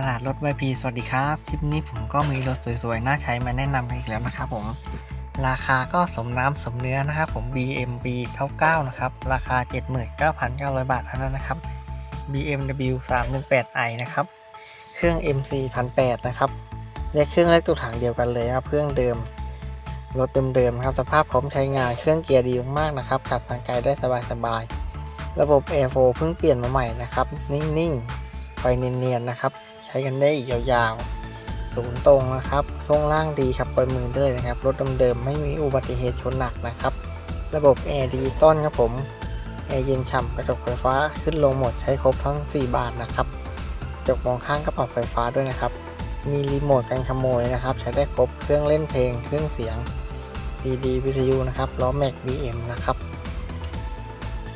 ตลาดรถ YP สวัสดีครับ คลิปนี้ผมก็มีรถสวยๆ น่าใช้มาแนะนำกันอีกแล้วนะครับผม ราคาก็สมน้ำสมเนื้อนะครับผม BMB 99นะครับ ราคา 79,900 บาทเท่านั้นนะครับ BMW 318i นะครับ เครื่อง MC 1008นะครับและเครื่องเล็กตัวถังเดียวกันเลยครับ เครื่องเดิม รถเดิมๆครับ สภาพพร้อมใช้งาน เครื่องเกียร์ดีมากๆนะครับ ขับทางไกลได้สบายๆ ระบบ Air 4เพิ่งเปลี่ยนมาใหม่นะครับ นิ่งๆไฟเนียนๆ นะครับ ใช้กันได้อีกยาวๆ สูงตรงนะครับช่วงล่างดีครับปล่อยมือได้เลยนะครับ รถเดิมๆไม่มีอุบัติเหตุชนหนักนะครับ ระบบแอร์ดิจิตอลครับผมแอร์เย็นฉ่ำกระจกไฟฟ้าขึ้นลงหมดใช้ครบทั้ง 4 บานนะครับกระจกมองข้างก็ปรับไฟฟ้าด้วยนะครับ มีรีโมทกันขโมยนะครับ ใช้ได้ครบเครื่องเล่นเพลง เครื่องเสียง CD วิทยุนะครับล้อแม็ก BM นะครับ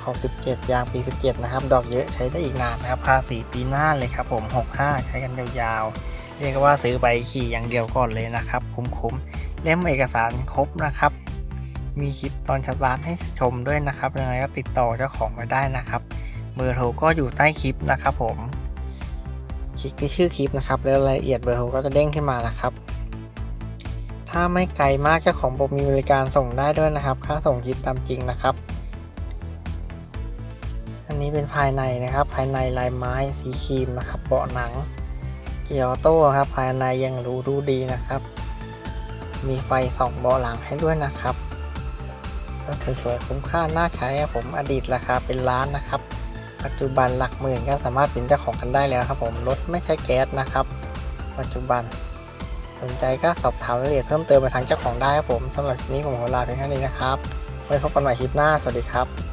ขอบ17ยางปี 17 นะครับ ดอกเยอะใช้ได้อีกนานนะครับภาษีปีหน้าเลยครับผม 65 ใช้กันยาวๆ เรียกว่าซื้อไปขี่อย่างเดียวก่อนเลยนะครับ คุ้มๆ เล่มเอกสารครบนะครับ มีคลิปตอนสตาร์ทให้ชมด้วยนะครับ ยังไงก็ติดต่อเจ้าของมาได้นะครับ เบอร์โทรก็อยู่ใต้คลิปนะครับผม คลิกที่ชื่อคลิปนะครับ แล้วรายละเอียดเบอร์โทรก็จะเด้งขึ้นมานะครับถ้าไม่ไกลมากเจ้าของบอกมีบริการส่งได้ด้วยนะครับ ค่าส่งคิดตามจริงนะครับ อันนี้เป็นภายในนะครับ ภายในลายไม้สีครีมนะครับ เบาะหนัง เกียร์ออโต้ครับ ภายในยังรูดูดีนะครับ มีไฟส่องเบาะหลังให้ด้วยนะครับก็สวยๆคุ้มค่าน่าใช้ครับผมอดีตราคาเป็นล้านนะครับ ปัจจุบันหลักหมื่นก็สามารถเป็นเจ้าของกันได้แล้วครับ ผมรถไม่ใช้แก๊สนะครับ ปัจจุบันสนใจก็สอบถามรายละเอียดเพิ่มเติมไปทางเจ้าของได้ครับผมสำหรับคลิปนี้ผมขอลาเพียงเท่านี้นะครับไว้พบกันใหม่คลิปหน้าสวัสดีครับ